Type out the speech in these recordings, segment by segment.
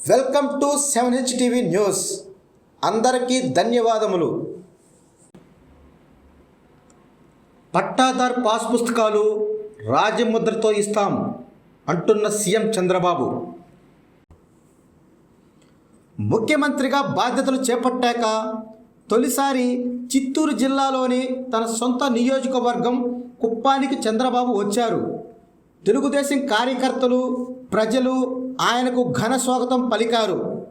Welcome to seven H TV news. అందరికీ ధన్యవాదములు. Pattadar pass పుస్తకాలు రాజముద్రతో ఇస్తాం అంటున్న సీఎం చంద్రబాబు. ముఖ్యమంత్రిగా బాధ్యతలు చేపట్టాక తొలిసారి చిత్తూరు జిల్లాలోని తన సొంత నియోజకవర్గం కుప్పానికి చంద్రబాబు వచ్చారు. తెలుగుదేశం కార్యకర్తలు ప్రజలు ఆయనకు ఘన స్వాగతం పలికారు.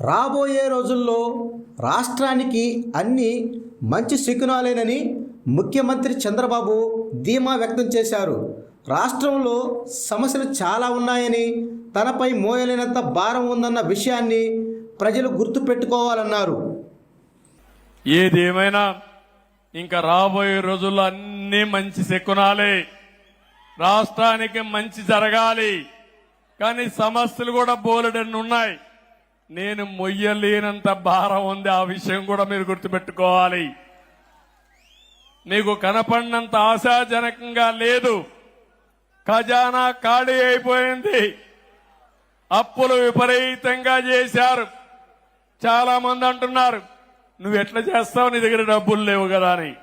రాబోయే రోజుల్లో రాష్ట్రానికి అన్ని మంచి శకునాలేనని ముఖ్యమంత్రి చంద్రబాబు ధీమా వ్యక్తం చేశారు. రాష్ట్రంలో సమస్యలు చాలా ఉన్నాయని తనపై మోయలేనంత భారం ఉందన్న విషయాన్ని ప్రజలు గుర్తుపెట్టుకోవాలన్నారు. ఏదేమైనా ఇంకా రాబోయే రోజుల్లో అన్నీ మంచి శకునాలే. రాష్ట్రానికి మంచి జరగాలి. కానీ సమస్యలు కూడా బోలెడన్ని ఉన్నాయి. నేను మొయ్యలేనంత భారం ఉంది. ఆ విషయం కూడా మీరు గుర్తుపెట్టుకోవాలి. మీకు కనపడినంత ఆశాజనకంగా లేదు. ఖజానా ఖాళీ అయిపోయింది. అప్పులు విపరీతంగా చేశారు. చాలా మంది అంటున్నారు నువ్వు ఎట్లా చేస్తావు? నీ దగ్గర డబ్బులు లేవు కదా అని.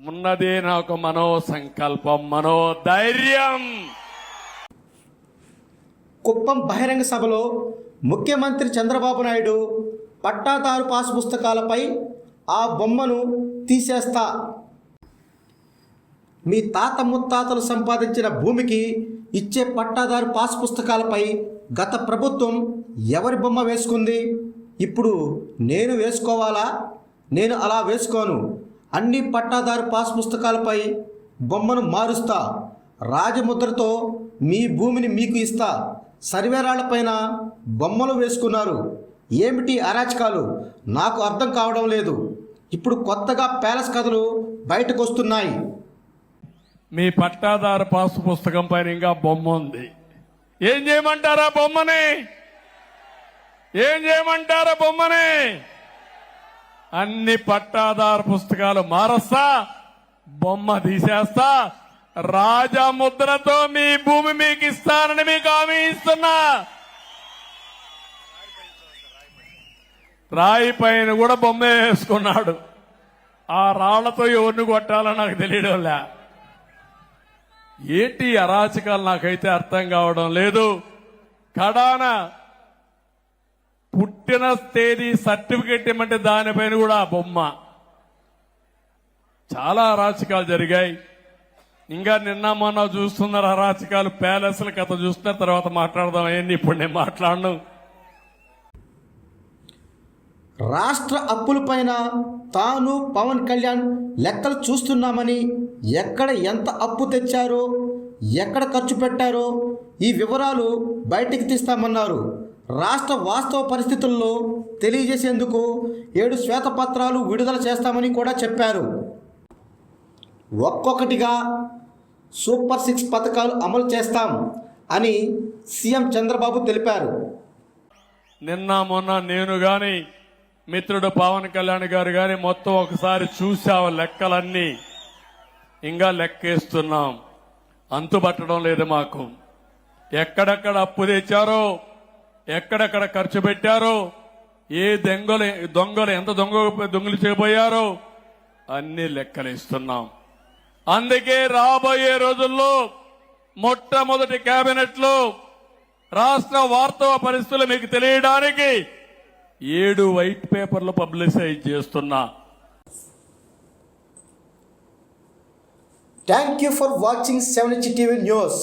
ఉన్నదే నాకు మనో సంకల్పం మనో ధైర్యం కుప్పం బహిరంగ సభలో ముఖ్యమంత్రి చంద్రబాబు నాయుడు పట్టాదారు పాస్ పుస్తకాలపై ఆ బొమ్మను తీసేస్తా. మీ తాత ముత్తాతలు సంపాదించిన భూమికి ఇచ్చే పట్టాదారు పాస్ పుస్తకాలపై గత ప్రభుత్వం ఎవరి బొమ్మ వేసుకుంది? ఇప్పుడు నేను వేసుకోవాలా? నేను అలా వేసుకోను. అన్ని పట్టాదారు పాస్ పుస్తకాలపై బొమ్మను మారుస్తా. రాజముద్రతో మీ భూమిని మీకు ఇస్తా. సర్వేరాళ్ళపైన బొమ్మలు వేసుకున్నారు. ఏమిటి అరాచకాలు? నాకు అర్థం కావడం లేదు. ఇప్పుడు కొత్తగా ప్యాలెస్ కథలు బయటకు వస్తున్నాయి మీ పట్టాదారు పాస్ పుస్తకం పైన ఇంకా బొమ్మ ఉంది. ఏం చేయమంటారా బొమ్మని? ఏం చేయమంటారా బొమ్మని? అన్ని పట్టాదారు పుస్తకాలు మారస్తా బొమ్మ తీసేస్తా రాజముద్రతో మీ భూమి మీకు ఇస్తానని మీకు హామీ ఇస్తున్నా. రాయి పైన కూడా బొమ్మ వేసుకున్నాడు. ఆ రాళ్ళతో ఎవరిని కొట్టాలో నాకు తెలియడం లే ఏంటి అరాచకాలు? నాకైతే అర్థం కావడం లేదు. కడానా పుట్టిన తేదీ సర్టిఫికెట్ ఇమ్మంటే దానిపైన కూడా ఆ బొమ్మ. చాలా అరాచకాలు జరిగాయి. ఇంకా నిన్న మొన్న చూస్తున్నారు అరాచకాలు ప్యాలెస్ల కథ చూస్తున్న తర్వాత మాట్లాడదాం. ఏంది ఇప్పుడు నేను మాట్లాడను. రాష్ట్ర అప్పులపైన తాను పవన్ కళ్యాణ్ లెక్కలు చూస్తున్నామని ఎక్కడ ఎంత అప్పు తెచ్చారో ఎక్కడ ఖర్చు పెట్టారో ఈ వివరాలు బయటికి తీస్తామన్నారు. రాష్ట్ర వాస్తవ పరిస్థితుల్లో తెలియజేసేందుకు ఏడు శ్వేతపత్రాలు విడుదల చేస్తామని కూడా చెప్పారు. ఒక్కొక్కటిగా సూపర్ సిక్స్ పథకాలు అమలు చేస్తాం అని సీఎం చంద్రబాబు తెలిపారు. నిన్న మొన్న నేను కానీ మిత్రుడు పవన్ కళ్యాణ్ గారు కానీ మొత్తం ఒకసారి చూసావు లెక్కలన్నీ. ఇంకా లెక్కేస్తున్నాం. అంతుపట్టడం లేదు మాకు. ఎక్కడెక్కడ అప్పు తెచ్చారో ఎక్కడెక్కడ ఖర్చు పెట్టారో ఏ దొంగలు దొంగలు ఎంత దొంగ దొంగలు చేయబోయారో అన్ని లెక్కలు ఇస్తున్నాం. అందుకే రాబోయే రోజుల్లో మొట్టమొదటి కేబినెట్లో రాష్ట్ర వాస్తవ పరిస్థితులు మీకు తెలియడానికి ఏడు వైట్ పేపర్లు పబ్లిసైజ్ చేస్తున్నా. Thank you for watching seven TV news